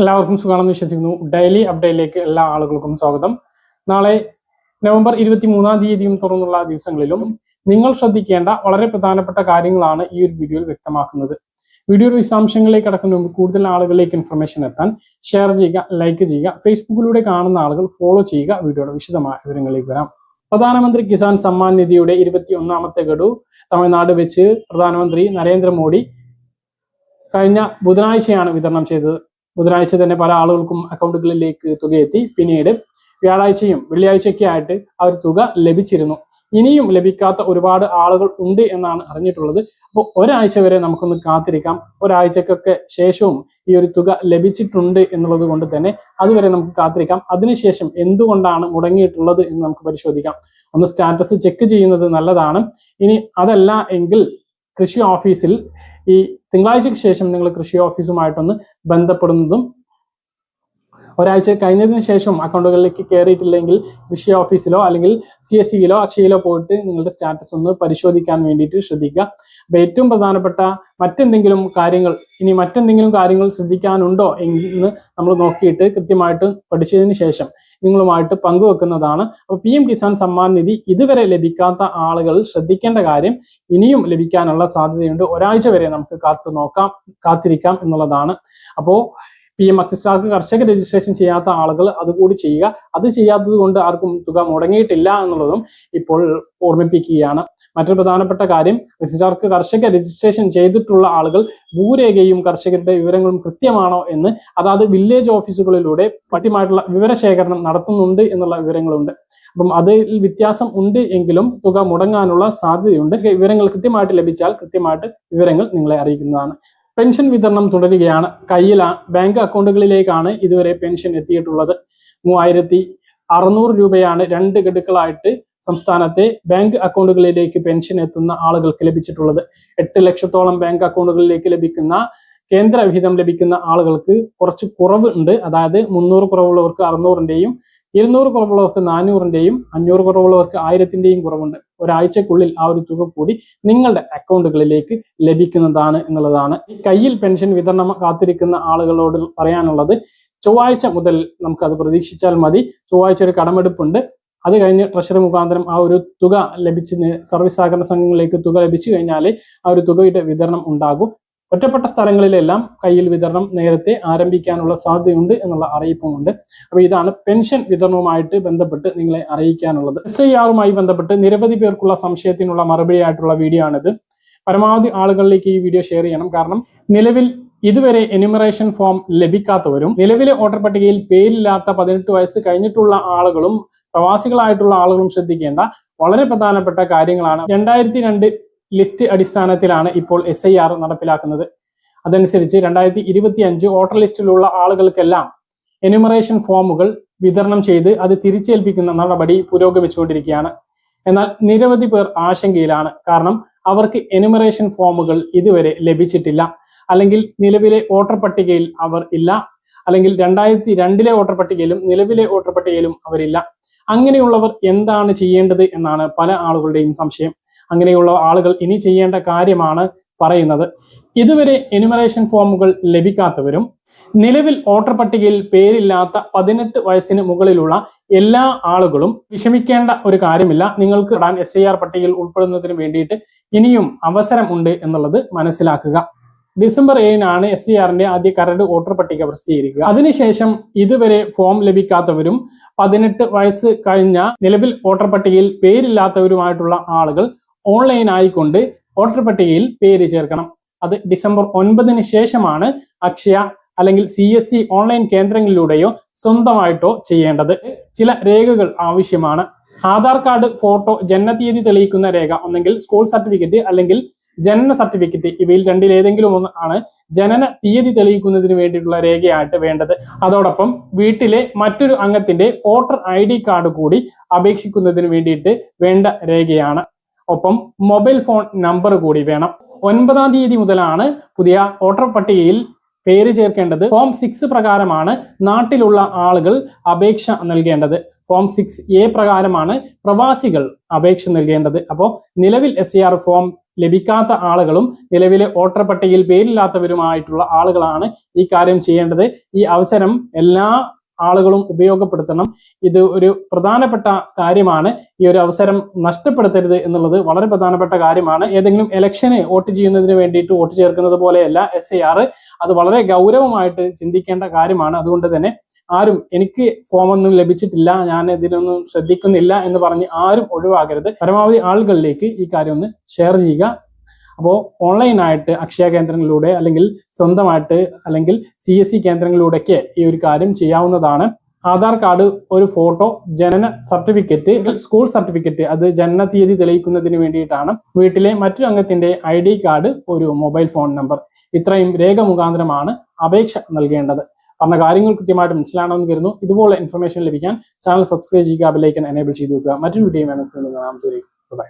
എല്ലാവർക്കും സുഖമാണെന്ന് വിശ്വസിക്കുന്നു. ഡെയിലി അപ്ഡേറ്റിലേക്ക് എല്ലാ ആളുകൾക്കും സ്വാഗതം. നാളെ നവംബർ ഇരുപത്തി മൂന്നാം തീയതിയും തുറന്നുള്ള ദിവസങ്ങളിലും നിങ്ങൾ ശ്രദ്ധിക്കേണ്ട വളരെ പ്രധാനപ്പെട്ട കാര്യങ്ങളാണ് ഈ ഒരു വീഡിയോയിൽ വ്യക്തമാക്കുന്നത്. വീഡിയോയുടെ വിശദാംശങ്ങളിലേക്ക് കടക്കുന്ന മുമ്പ് കൂടുതൽ ആളുകളിലേക്ക് ഇൻഫർമേഷൻ എത്താൻ ഷെയർ ചെയ്യുക ലൈക്ക് ചെയ്യുക ഫേസ്ബുക്കിലൂടെ കാണുന്ന ആളുകൾ ഫോളോ ചെയ്യുക വീഡിയോയുടെ വിശദമായ വിവരങ്ങളിലേക്ക് വരാം. പ്രധാനമന്ത്രി കിസാൻ സമ്മാൻ നിധിയുടെ ഇരുപത്തി ഒന്നാമത്തെ ഗഡു തമിഴ്നാട് വെച്ച് പ്രധാനമന്ത്രി നരേന്ദ്രമോദി കഴിഞ്ഞ ബുധനാഴ്ചയാണ് വിതരണം ചെയ്തത്. ബുധനാഴ്ച തന്നെ പല ആളുകൾക്കും അക്കൗണ്ടുകളിലേക്ക് തുകയെത്തി. പിന്നീട് വ്യാഴാഴ്ചയും വെള്ളിയാഴ്ചയൊക്കെ ആയിട്ട് ഒരു തുക ലഭിച്ചിരുന്നു. ഇനിയും ലഭിക്കാത്ത ഒരുപാട് ആളുകൾ ഉണ്ട് എന്നാണ് അറിഞ്ഞിട്ടുള്ളത്. അപ്പോൾ ഒരാഴ്ച വരെ നമുക്കൊന്ന് കാത്തിരിക്കാം. ഒരാഴ്ചക്കൊക്കെ ശേഷവും ഈ ഒരു തുക ലഭിച്ചിട്ടുണ്ട് എന്നുള്ളത് കൊണ്ട് തന്നെ അതുവരെ നമുക്ക് കാത്തിരിക്കാം. അതിനുശേഷം എന്തുകൊണ്ടാണ് മുടങ്ങിയിട്ടുള്ളത് എന്ന് നമുക്ക് പരിശോധിക്കാം. ഒന്ന് സ്റ്റാറ്റസ് ചെക്ക് ചെയ്യുന്നത് നല്ലതാണ്. ഇനി അതല്ല എങ്കിൽ കൃഷി ഓഫീസിൽ ഈ തിങ്കളാഴ്ചയ്ക്ക് ശേഷം നിങ്ങൾ കൃഷി ഓഫീസുമായിട്ടൊന്ന് ബന്ധപ്പെടുന്നതും ഒരാഴ്ച കഴിഞ്ഞതിന് ശേഷം അക്കൗണ്ടുകളിലേക്ക് കയറിയിട്ടില്ലെങ്കിൽ കൃഷി ഓഫീസിലോ അല്ലെങ്കിൽ സി എസ് സിയിലോ അക്ഷയയിലോ പോയിട്ട് നിങ്ങളുടെ സ്റ്റാറ്റസ് ഒന്ന് പരിശോധിക്കാൻ വേണ്ടിയിട്ട് ശ്രദ്ധിക്കുക. അപ്പൊ ഏറ്റവും പ്രധാനപ്പെട്ട മറ്റെന്തെങ്കിലും കാര്യങ്ങൾ ഇനി മറ്റെന്തെങ്കിലും കാര്യങ്ങൾ ശ്രദ്ധിക്കാനുണ്ടോ എന്ന് നമ്മൾ നോക്കിയിട്ട് കൃത്യമായിട്ട് പഠിച്ചതിന് ശേഷം നിങ്ങളുമായിട്ട് പങ്കുവെക്കുന്നതാണ്. അപ്പോൾ പി എം കിസാൻ സമ്മാൻ നിധി ഇതുവരെ ലഭിക്കാത്ത ആളുകൾ ശ്രദ്ധിക്കേണ്ട കാര്യം ഇനിയും ലഭിക്കാനുള്ള സാധ്യതയുണ്ട്. ഒരാഴ്ച വരെ നമുക്ക് കാത്തു നോക്കാം കാത്തിരിക്കാം എന്നുള്ളതാണ്. അപ്പോൾ പി എം അക്സസ്റ്റാർക്ക് കർഷക രജിസ്ട്രേഷൻ ചെയ്യാത്ത ആളുകൾ അതുകൂടി ചെയ്യുക. അത് ചെയ്യാത്തത് കൊണ്ട് ആർക്കും തുക മുടങ്ങിയിട്ടില്ല എന്നുള്ളതും ഇപ്പോൾ ഓർമ്മിപ്പിക്കുകയാണ്. മറ്റൊരു പ്രധാനപ്പെട്ട കാര്യം രജിസ്ട്രാർക്ക് കർഷക രജിസ്ട്രേഷൻ ചെയ്തിട്ടുള്ള ആളുകൾ ഭൂരേഖയും കർഷകരുടെ വിവരങ്ങളും കൃത്യമാണോ എന്ന് അതാത് വില്ലേജ് ഓഫീസുകളിലൂടെ കൃത്യമായിട്ടുള്ള വിവരശേഖരണം നടത്തുന്നുണ്ട് എന്നുള്ള വിവരങ്ങളുണ്ട്. അപ്പം അതിൽ വ്യത്യാസം ഉണ്ട് എങ്കിലും തുക മുടങ്ങാനുള്ള സാധ്യതയുണ്ട്. വിവരങ്ങൾ കൃത്യമായിട്ട് ലഭിച്ചാൽ കൃത്യമായിട്ട് വിവരങ്ങൾ നിങ്ങളെ അറിയിക്കുന്നതാണ്. പെൻഷൻ വിതരണം തുടരുകയാണ്. കയ്യിൽ ബാങ്ക് അക്കൗണ്ടുകളിലേക്കാണ് ഇതുവരെ പെൻഷൻ എത്തിയിട്ടുള്ളത്. മൂവായിരത്തി അറുന്നൂറ് രൂപയാണ് രണ്ട് ഗഡുക്കളായിട്ട് സംസ്ഥാനത്തെ ബാങ്ക് അക്കൗണ്ടുകളിലേക്ക് പെൻഷൻ എത്തുന്ന ആളുകൾക്ക് ലഭിച്ചിട്ടുള്ളത്. എട്ട് ലക്ഷത്തോളം ബാങ്ക് അക്കൗണ്ടുകളിലേക്ക് ലഭിക്കുന്ന കേന്ദ്ര വിഹിതം ലഭിക്കുന്ന ആളുകൾക്ക് കുറച്ച് കുറവ് ഉണ്ട്. അതായത് മുന്നൂറ് കുറവുള്ളവർക്ക് അറുന്നൂറിന്റെയും ഇരുന്നൂറ് കുറവുള്ളവർക്ക് നാനൂറിന്റെയും അഞ്ഞൂറ് കുറവുള്ളവർക്ക് ആയിരത്തിന്റെയും കുറവുണ്ട്. ഒരാഴ്ചക്കുള്ളിൽ ആ ഒരു തുക കൂടി നിങ്ങളുടെ അക്കൗണ്ടുകളിലേക്ക് ലഭിക്കുന്നതാണ് എന്നുള്ളതാണ്. കയ്യിൽ പെൻഷൻ വിതരണം കാത്തിരിക്കുന്ന ആളുകളോട് പറയാനുള്ളത് ചൊവ്വാഴ്ച മുതൽ നമുക്കത് പ്രതീക്ഷിച്ചാൽ മതി. ചൊവ്വാഴ്ച ഒരു കടമെടുപ്പുണ്ട്. അത് കഴിഞ്ഞ് ട്രഷറി മുഖാന്തരം ആ ഒരു തുക ലഭിച്ച് സർവീസ് സഹകരണ സംഘങ്ങളിലേക്ക് തുക ലഭിച്ചു കഴിഞ്ഞാൽ ആ ഒരു തുകയുടെ വിതരണം ഉണ്ടാകും. ഒറ്റപ്പെട്ട സ്ഥലങ്ങളിലെല്ലാം കയ്യിൽ വിതരണം നേരത്തെ ആരംഭിക്കാനുള്ള സാധ്യതയുണ്ട് എന്നുള്ള അറിയിപ്പുമുണ്ട്. അപ്പോൾ ഇതാണ് പെൻഷൻ വിതരണവുമായിട്ട് ബന്ധപ്പെട്ട് നിങ്ങളെ അറിയിക്കാനുള്ളത്. എസ് ഐ ആറുമായി ബന്ധപ്പെട്ട് നിരവധി പേർക്കുള്ള സംശയത്തിനുള്ള മറുപടിയായിട്ടുള്ള വീഡിയോ ആണിത്. പരമാവധി ആളുകളിലേക്ക് ഈ വീഡിയോ ഷെയർ ചെയ്യണം. കാരണം നിലവിൽ ഇതുവരെ എന്യൂമറേഷൻ ഫോം ലഭിക്കാത്തവരും നിലവിലെ വോട്ടർ പട്ടികയിൽ പേരില്ലാത്ത പതിനെട്ട് വയസ്സ് കഴിഞ്ഞിട്ടുള്ള ആളുകളും പ്രവാസികളായിട്ടുള്ള ആളുകളും ശ്രദ്ധിക്കേണ്ട വളരെ പ്രധാനപ്പെട്ട കാര്യങ്ങളാണ്. രണ്ടായിരത്തി രണ്ട് ലിസ്റ്റ് അടിസ്ഥാനത്തിലാണ് ഇപ്പോൾ എസ് ഐ ആർ നടപ്പിലാക്കുന്നത്. അതനുസരിച്ച് രണ്ടായിരത്തി ഇരുപത്തി അഞ്ച് വോട്ടർ ലിസ്റ്റിലുള്ള ആളുകൾക്കെല്ലാം എനുമറേഷൻ ഫോമുകൾ വിതരണം ചെയ്ത് അത് തിരിച്ചേൽപ്പിക്കുന്ന നടപടി പുരോഗമിച്ചുകൊണ്ടിരിക്കുകയാണ്. എന്നാൽ നിരവധി പേർ ആശങ്കയിലാണ്. കാരണം അവർക്ക് എനുമറേഷൻ ഫോമുകൾ ഇതുവരെ ലഭിച്ചിട്ടില്ല. അല്ലെങ്കിൽ നിലവിലെ വോട്ടർ പട്ടികയിൽ അവർ ഇല്ല. അല്ലെങ്കിൽ രണ്ടായിരത്തി രണ്ടിലെ വോട്ടർ പട്ടികയിലും നിലവിലെ വോട്ടർ പട്ടികയിലും അവരില്ല. അങ്ങനെയുള്ളവർ എന്താണ് ചെയ്യേണ്ടത് എന്നാണ് പല ആളുകളുടെയും സംശയം. അങ്ങനെയുള്ള ആളുകൾ ഇനി ചെയ്യേണ്ട കാര്യമാണ് പറയുന്നത്. ഇതുവരെ എനുമറേഷൻ ഫോമുകൾ ലഭിക്കാത്തവരും നിലവിൽ വോട്ടർ പട്ടികയിൽ പേരില്ലാത്ത പതിനെട്ട് വയസ്സിന് മുകളിലുള്ള എല്ലാ ആളുകളും വിഷമിക്കേണ്ട ഒരു കാര്യമില്ല. നിങ്ങൾക്ക് ഇടാൻ എസ് ഐ ആർ പട്ടികയിൽ ഉൾപ്പെടുന്നതിന് വേണ്ടിയിട്ട് ഇനിയും അവസരം ഉണ്ട് എന്നുള്ളത് മനസ്സിലാക്കുക. ഡിസംബർ ഏഴിനാണ് എസ് സി ആറിന്റെ ആദ്യ കരട് വോട്ടർ പട്ടിക പ്രസിദ്ധീകരിക്കുക. അതിനുശേഷം ഇതുവരെ ഫോം ലഭിക്കാത്തവരും പതിനെട്ട് വയസ്സ് കഴിഞ്ഞ നിലവിൽ വോട്ടർ പട്ടികയിൽ പേരില്ലാത്തവരുമായിട്ടുള്ള ആളുകൾ ഓൺലൈൻ ആയിക്കൊണ്ട് വോട്ടർ പട്ടികയിൽ പേര് ചേർക്കണം. അത് ഡിസംബർ ഒൻപതിന് ശേഷമാണ് അക്ഷയ അല്ലെങ്കിൽ സി എസ് സി ഓൺലൈൻ കേന്ദ്രങ്ങളിലൂടെയോ സ്വന്തമായിട്ടോ ചെയ്യേണ്ടത്. ചില രേഖകൾ ആവശ്യമാണ്. ആധാർ കാർഡ് ഫോട്ടോ ജനനതീയതി തെളിയിക്കുന്ന രേഖ ഒന്നെങ്കിൽ സ്കൂൾ സർട്ടിഫിക്കറ്റ് അല്ലെങ്കിൽ ജനന സർട്ടിഫിക്കറ്റ്. ഇവയിൽ രണ്ടിൽ ഏതെങ്കിലും ഒന്ന് ആണ് ജനന തീയതി തെളിയിക്കുന്നതിന് വേണ്ടിയിട്ടുള്ള രേഖയായിട്ട് വേണ്ടത്. അതോടൊപ്പം വീട്ടിലെ മറ്റൊരു അംഗത്തിന്റെ വോട്ടർ ഐ കാർഡ് കൂടി അപേക്ഷിക്കുന്നതിന് വേണ്ടിയിട്ട് വേണ്ട രേഖയാണ്. ഒപ്പം മൊബൈൽ ഫോൺ നമ്പർ കൂടി വേണം. ഒൻപതാം തീയതി മുതലാണ് പുതിയ വോട്ടർ പട്ടികയിൽ പേര് ചേർക്കേണ്ടത്. ഫോം സിക്സ് പ്രകാരമാണ് നാട്ടിലുള്ള ആളുകൾ അപേക്ഷ നൽകേണ്ടത്. ഫോം സിക്സ് എ പ്രകാരമാണ് പ്രവാസികൾ അപേക്ഷ നൽകേണ്ടത്. അപ്പോൾ നിലവിൽ എസ് ഫോം ലഭിക്കാത്ത ആളുകളും നിലവിലെ വോട്ടർ പട്ടികയിൽ പേരില്ലാത്തവരുമായിട്ടുള്ള ആളുകളാണ് ഈ കാര്യം ചെയ്യേണ്ടത്. ഈ അവസരം എല്ലാ ആളുകളും ഉപയോഗപ്പെടുത്തണം. ഇത് ഒരു പ്രധാനപ്പെട്ട കാര്യമാണ്. ഈ ഒരു അവസരം നഷ്ടപ്പെടുത്തരുത് എന്നുള്ളത് വളരെ പ്രധാനപ്പെട്ട കാര്യമാണ്. ഏതെങ്കിലും ഇലക്ഷന് വോട്ട് ചെയ്യുന്നതിന് വേണ്ടിയിട്ട് വോട്ട് ചേർക്കുന്നത് പോലെയല്ല എസ് ആർ അത് വളരെ ഗൗരവമായിട്ട് ചിന്തിക്കേണ്ട കാര്യമാണ്. അതുകൊണ്ട് തന്നെ ആരും എനിക്ക് ഫോമൊന്നും ലഭിച്ചിട്ടില്ല ഞാൻ ഇതിനൊന്നും ശ്രദ്ധിക്കുന്നില്ല എന്ന് പറഞ്ഞ് ആരും ഒഴിവാകരുത്. പരമാവധി ആളുകളിലേക്ക് ഈ കാര്യം ഒന്ന് ഷെയർ ചെയ്യുക. അപ്പോൾ ഓൺലൈനായിട്ട് അക്ഷയ കേന്ദ്രങ്ങളിലൂടെ അല്ലെങ്കിൽ സ്വന്തമായിട്ട് അല്ലെങ്കിൽ സി എസ് സി കേന്ദ്രങ്ങളിലൂടെയൊക്കെ ഈ ഒരു കാര്യം ചെയ്യാവുന്നതാണ്. ആധാർ കാർഡ് ഒരു ഫോട്ടോ ജനന സർട്ടിഫിക്കറ്റ് സ്കൂൾ സർട്ടിഫിക്കറ്റ് അത് ജനന തീയതി തെളിയിക്കുന്നതിന് വേണ്ടിയിട്ടാണ്. വീട്ടിലെ മറ്റൊരു അംഗത്തിന്റെ ഐ ഡി കാർഡ് ഒരു മൊബൈൽ ഫോൺ നമ്പർ. ഇത്രയും രേഖ മുഖാന്തരമാണ് അപേക്ഷ നൽകേണ്ടത്. പറഞ്ഞ കാര്യങ്ങൾ കൃത്യമായിട്ട് മനസ്സിലാണെന്ന് കരുതുന്നു. ഇതുപോലെ ഇൻഫർമേഷൻ ലഭിക്കാൻ ചാനൽ സബ്സ്ക്രൈബ് ചെയ്യുക ബെല്ലൈക്കൻ എനേബിൾ ചെയ്തു വെക്കുക. മറ്റൊരു വീഡിയോ വേണം ബൈ